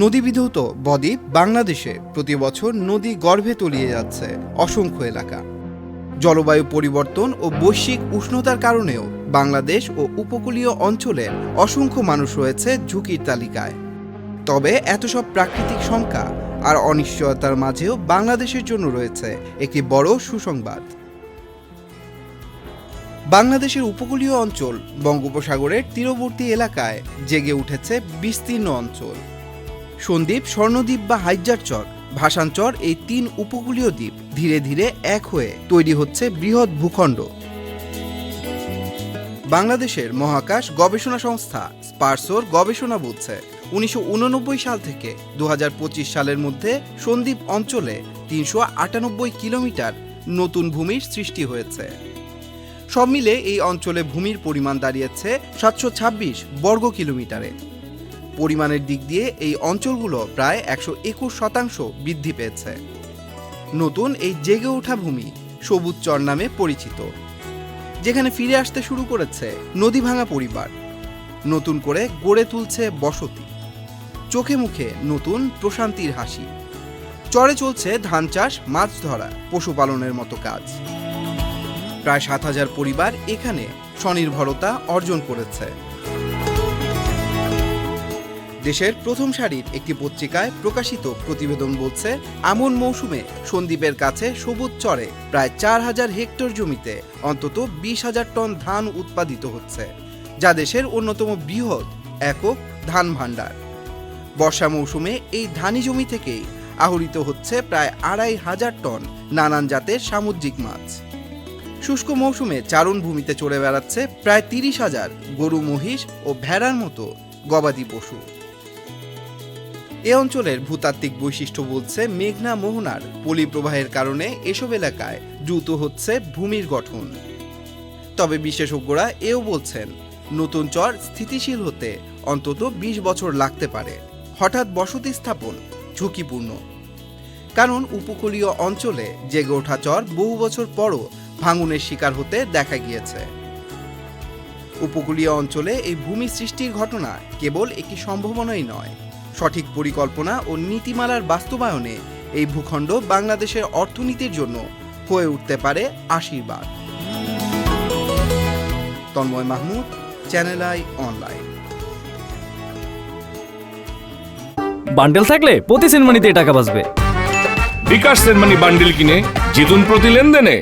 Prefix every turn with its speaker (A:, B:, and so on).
A: নদীবিধৌত বদ্বীপ বাংলাদেশে প্রতি বছর নদী গর্ভে তলিয়ে যাচ্ছে অসংখ্য এলাকা। জলবায়ু পরিবর্তন ও বৈশ্বিক উষ্ণতার কারণেও বাংলাদেশ ও উপকূলীয় অঞ্চলের অসংখ্য মানুষ রয়েছে ঝুঁকির তালিকায়। তবে এত সব প্রাকৃতিক শঙ্কা আর অনিশ্চয়তার মাঝেও বাংলাদেশের জন্য রয়েছে একটি বড় সুসংবাদ। বাংলাদেশের উপকূলীয় অঞ্চল বঙ্গোপসাগরের তীরবর্তী এলাকায় জেগে উঠেছে বিস্তীর্ণ অঞ্চল। সন্দ্বীপ স্বর্ণদ্বীপ বা হাইজারচর ভাসানচর এই তিন উপকূলীয় দ্বীপ ধীরে ধীরে এক হয়ে তৈরি হচ্ছে বৃহৎ ভূখণ্ড। বাংলাদেশের মহাকাশ গবেষণা সংস্থা স্পার্সোর গবেষণা বলছে উনিশশো উননব্বই সাল থেকে দু হাজার পঁচিশ সালের মধ্যে সন্দ্বীপ অঞ্চলে তিনশো আটানব্বই কিলোমিটার নতুন ভূমির সৃষ্টি হয়েছে। সব মিলে এই অঞ্চলে ভূমির পরিমাণ দাঁড়িয়েছে সাতশো ছাব্বিশ বর্গ কিলোমিটারে। পরিমাণের দিক দিয়ে এই অঞ্চলগুলো প্রায় একশো একুশ শতাংশ বৃদ্ধি পেয়েছে। নতুন এই জেগে ওঠা ভূমি সবুজ চর নামে পরিচিত, যেখানে ফিরে আসতে শুরু করেছে নদী ভাঙা পরিবার। নতুন করে গড়ে তুলছে বসতি। চোখে মুখে নতুন প্রশান্তির হাসি। চরে চলছে ধান চাষ, মাছ ধরা, পশুপালনের মতো কাজ। প্রায় সাত হাজার পরিবার এখানে স্বনির্ভরতা অর্জন করেছে। দেশের প্রথম সারির একটি পত্রিকায় প্রকাশিত প্রতিবেদন বলছে আমন মৌসুমে সন্দ্বীপের কাছে সবুজ চরে প্রায় চার হাজার হেক্টর জমিতে অন্তত বিশ হাজার টন ধান উৎপাদিত হচ্ছে, যা দেশের অন্যতম বৃহৎ একক ধান ভাণ্ডার। বর্ষা মৌসুমে এই ধানি জমি থেকেই আহরিত হচ্ছে প্রায় আড়াই হাজার টন নানান জাতের সামুদ্রিক মাছ। শুষ্ক মৌসুমে চারণ ভূমিতে চড়ে বেড়াচ্ছে প্রায় তিরিশ হাজার গরু, মহিষ ও ভেড়ার মতো গবাদি পশু। এ অঞ্চলের ভূতাত্ত্বিক বৈশিষ্ট্য বলছে মেঘনা মোহনার পলিপ্রবাহের কারণে এসব এলাকায় দ্রুত হচ্ছে ভূমির গঠন। তবে বিশেষজ্ঞরা এও বলছেন, নতুন চর স্থিতিশীল হতে অন্তত ২০ বছর লাগতে পারে। হঠাৎ বসতি স্থাপন ঝুঁকিপূর্ণ। কারণ উপকূলীয় অঞ্চলে জেগে ওঠা চর বহু বছর পরও ভাঙনের শিকার হতে দেখা গিয়েছে। উপকূলীয় অঞ্চলে এই ভূমি সৃষ্টির ঘটনা কেবল একটি সম্ভাবনাই নয়। সঠিক পরিকল্পনা ও নীতিমালার বাস্তবায়নে এই ভূখণ্ড বাংলাদেশের অর্থনীতির জন্য হয়ে উঠতে পারে আশীর্বাদ। Tanmoy Mahmud channel i online
B: bundle থাকলে প্রতি সেনমানিতে টাকা বাঁচবে।
C: বিকাশ সেনমানি বান্ডেল কিনে জিতুন প্রতি লেনদেনে।